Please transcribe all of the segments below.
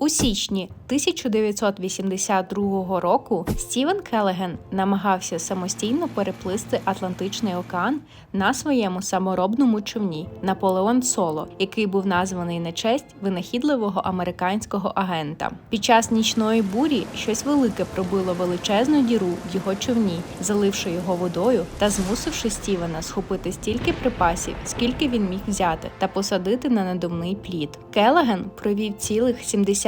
У січні 1982 року Стівен Келеген намагався самостійно переплисти Атлантичний океан на своєму саморобному човні Наполеон Соло, який був названий на честь винахідливого американського агента. Під час нічної бурі щось велике пробило величезну діру в його човні, заливши його водою та змусивши Стівена схопити стільки припасів, скільки він міг взяти, та посадити на надувний плід. Келеген провів цілих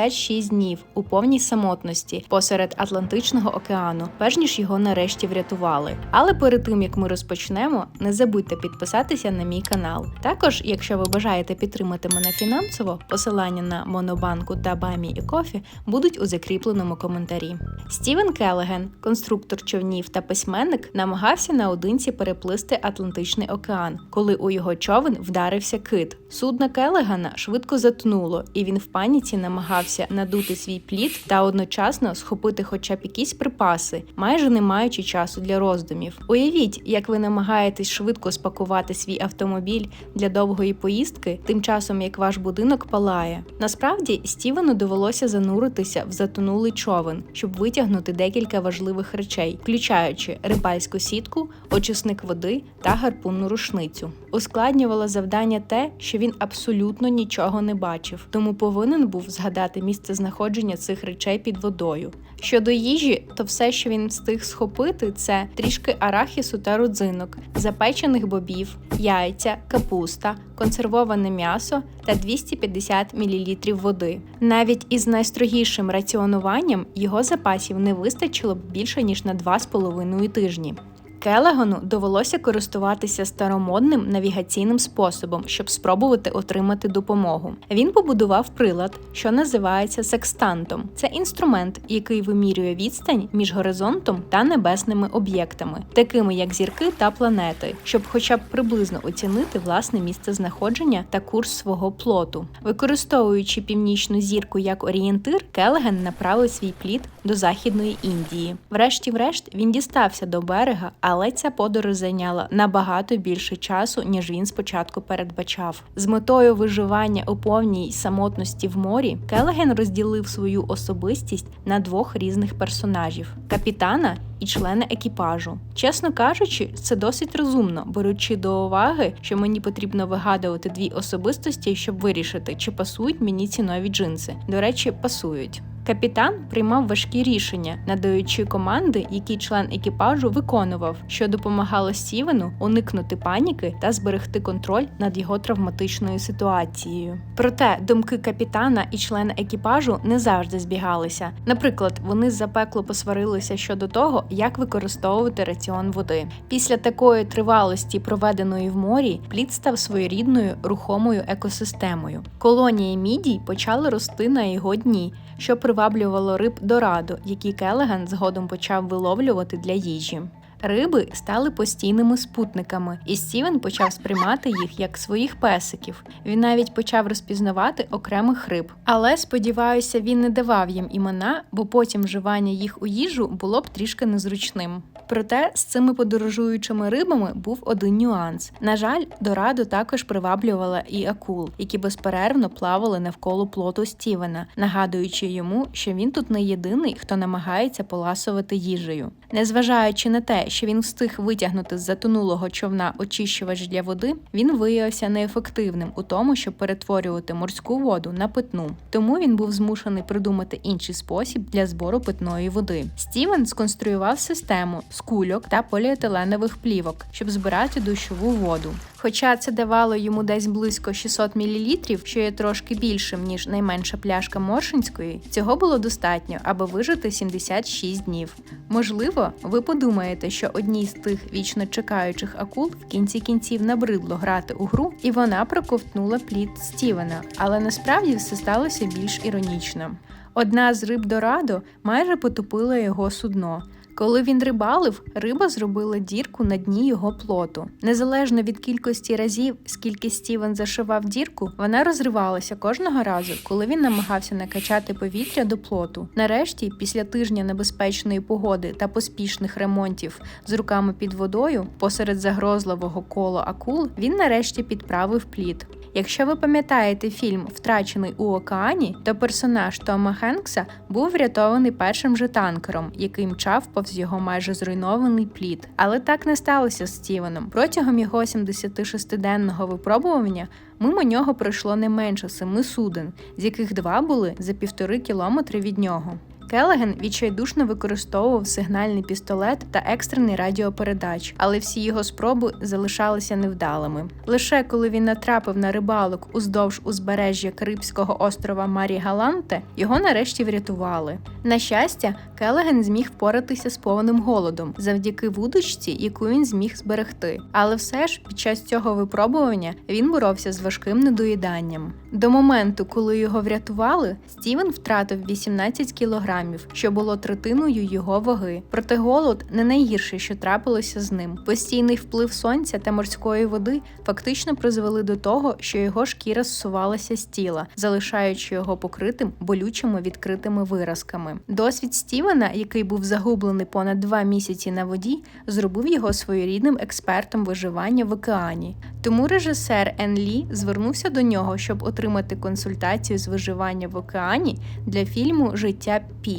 76 днів у повній самотності посеред Атлантичного океану, перш ніж його нарешті врятували. Але перед тим як ми розпочнемо, не забудьте підписатися на мій канал. Також, якщо ви бажаєте підтримати мене фінансово, посилання на Монобанку та Бамі і Кофі будуть у закріпленому коментарі. Стівен Келеген, конструктор човнів та письменник, намагався наодинці переплисти Атлантичний океан, коли у його човен вдарився кит. Судно Келегана швидко затонуло, і він в паніці намагався надути свій плід та одночасно схопити хоча б якісь припаси, майже не маючи часу для роздумів. Уявіть, як ви намагаєтесь швидко спакувати свій автомобіль для довгої поїздки, тим часом як ваш будинок палає. Насправді Стівену довелося зануритися в затонулий човен, щоб витягнути декілька важливих речей, включаючи рибальську сітку, очисник води та гарпунну рушницю. Ускладнювало завдання те, що він абсолютно нічого не бачив, тому повинен був згадати місце знаходження цих речей під водою. Щодо їжі, то все, що він встиг схопити, це трішки арахісу та родзинок, запечених бобів, яйця, капуста, консервоване м'ясо та 250 мл води. Навіть із найстрогішим раціонуванням його запасів не вистачило б більше ніж на 2,5 тижні. Келегону довелося користуватися старомодним навігаційним способом, щоб спробувати отримати допомогу. Він побудував прилад, що називається секстантом. Це інструмент, який вимірює відстань між горизонтом та небесними об'єктами, такими як зірки та планети, щоб хоча б приблизно оцінити власне місце знаходження та курс свого плоту. Використовуючи північну зірку як орієнтир, Келеген направив свій плід до Західної Індії. Врешті-врешт він дістався до берега але ця подорож зайняла набагато більше часу, ніж він спочатку передбачав. З метою виживання у повній самотності в морі Келеген розділив свою особистість на двох різних персонажів капітана. І члени екіпажу, чесно кажучи, це досить розумно, беручи до уваги, що мені потрібно вигадувати дві особистості, щоб вирішити, чи пасують мені ці нові джинси. До речі, пасують. Капітан приймав важкі рішення, надаючи команди, які член екіпажу виконував, що допомагало Стівену уникнути паніки та зберегти контроль над його травматичною ситуацією. Проте думки капітана і члена екіпажу не завжди збігалися. Наприклад, вони запекло посварилися щодо того, як використовувати раціон води. Після такої тривалості, проведеної в морі, плід став своєрідною рухомою екосистемою. Колонії мідій почали рости на його дні, що приваблювало риб дорадо, які Келеган згодом почав виловлювати для їжі. Риби стали постійними спутниками, і Стівен почав сприймати їх як своїх песиків. Він навіть почав розпізнавати окремих риб. Але сподіваюся, він не давав їм імена, бо потім вживання їх у їжу було б трішки незручним. Проте з цими подорожуючими рибами був один нюанс. На жаль, Дорадо також приваблювала і акул, які безперервно плавали навколо плоту Стівена, нагадуючи йому, що він тут не єдиний, хто намагається поласувати їжею. Незважаючи на те, що він встиг витягнути з затонулого човна очищувач для води, він виявився неефективним у тому, щоб перетворювати морську воду на питну. Тому він був змушений придумати інший спосіб для збору питної води. Стівен сконструював систему з кульок та поліетиленових плівок, щоб збирати дощову воду. Хоча це давало йому десь близько 600 мл, що є трошки більшим ніж найменша пляшка Моршинської, цього було достатньо, аби вижити 76 днів. Можливо, ви подумаєте, що одній з тих вічно чекаючих акул в кінці кінців набридло грати у гру, і вона проковтнула плід Стівена, але насправді все сталося більш іронічно. Одна з риб Дорадо майже потопила його судно. Коли він рибалив, риба зробила дірку на дні його плоту. Незалежно від кількості разів, скільки Стівен зашивав дірку, вона розривалася кожного разу, коли він намагався накачати повітря до плоту. Нарешті, після тижня небезпечної погоди та поспішних ремонтів з руками під водою, посеред загрозливого кола акул, він нарешті підправив плід. Якщо ви пам'ятаєте фільм Втрачений у океані, то персонаж Тома Хенкса був врятований першим же танкером, який мчав повз його майже зруйнований плід. Але так не сталося з Стівеном. Протягом його 76-денного випробування мимо нього пройшло не менше семи суден, з яких два були за півтори кілометри від нього. Келеген відчайдушно використовував сигнальний пістолет та екстрений радіопередач, але всі його спроби залишалися невдалими. Лише коли він натрапив на рибалок уздовж узбережжя Карибського острова Марі Галанте, його нарешті врятували. На щастя, Келеген зміг впоратися з повним голодом завдяки вудочці, яку він зміг зберегти. Але все ж під час цього випробування він боровся з важким недоїданням. До моменту, коли його врятували, Стівен втратив 18 кілограмів, що було третиною його ваги. Проте голод не найгірше, що трапилося з ним. Постійний вплив сонця та морської води фактично призвели до того, що його шкіра зсувалася з тіла, залишаючи його покритим болючими відкритими виразками. Досвід Стівена, який був загублений понад два місяці на воді, зробив його своєрідним експертом виживання в океані. Тому режисер Ен Лі звернувся до нього, щоб отримати консультацію з виживання в океані для фільму Життя Пі.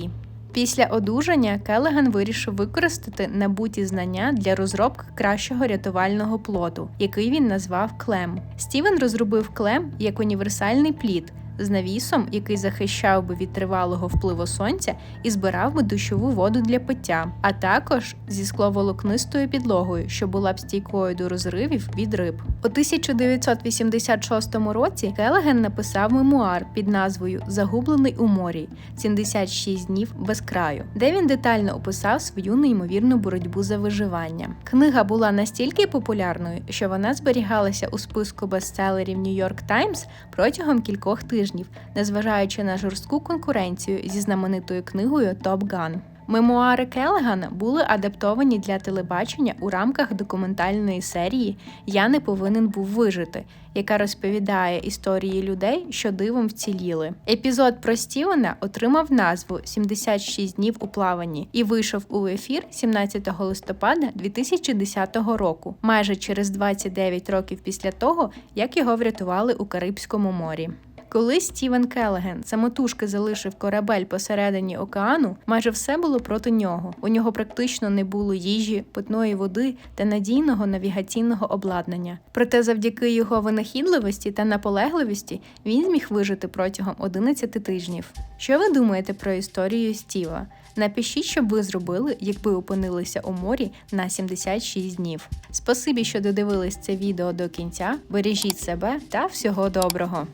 Після одужання Келеган вирішив використати набуті знання для розробки кращого рятувального плоту, який він назвав клем. Стівен розробив клем як універсальний плід з навісом, який захищав би від тривалого впливу сонця і збирав би дощову воду для пиття, а також зі скловолокнистою підлогою, що була б стійкою до розривів від риб. У 1986 році Келеген написав мемуар під назвою Загублений у морі 76 днів без краю, де він детально описав свою неймовірну боротьбу за виживання. Книга була настільки популярною, що вона зберігалася у списку бестселерів York Times протягом кількох тижнів, незважаючи на жорстку конкуренцію зі знаменитою книгою Top Gun. Мемуари Келегана були адаптовані для телебачення у рамках документальної серії Я не повинен був вижити, яка розповідає історії людей, що дивом вціліли. Епізод про Стівена отримав назву «76 днів у плаванні і вийшов у ефір 17 листопада 2010 року, майже через 29 років після того, як його врятували у Карибському морі. Коли Стівен Келеген самотужки залишив корабель посередині океану, майже все було проти нього. У нього практично не було їжі, питної води та надійного навігаційного обладнання. Проте, завдяки його винахідливості та наполегливості, він зміг вижити протягом 11 тижнів. Що ви думаєте про історію Стіва? Напишіть, що б ви зробили, якби опинилися у морі на 76 днів. Спасибі, що додивились це відео до кінця. Бережіть себе та всього доброго!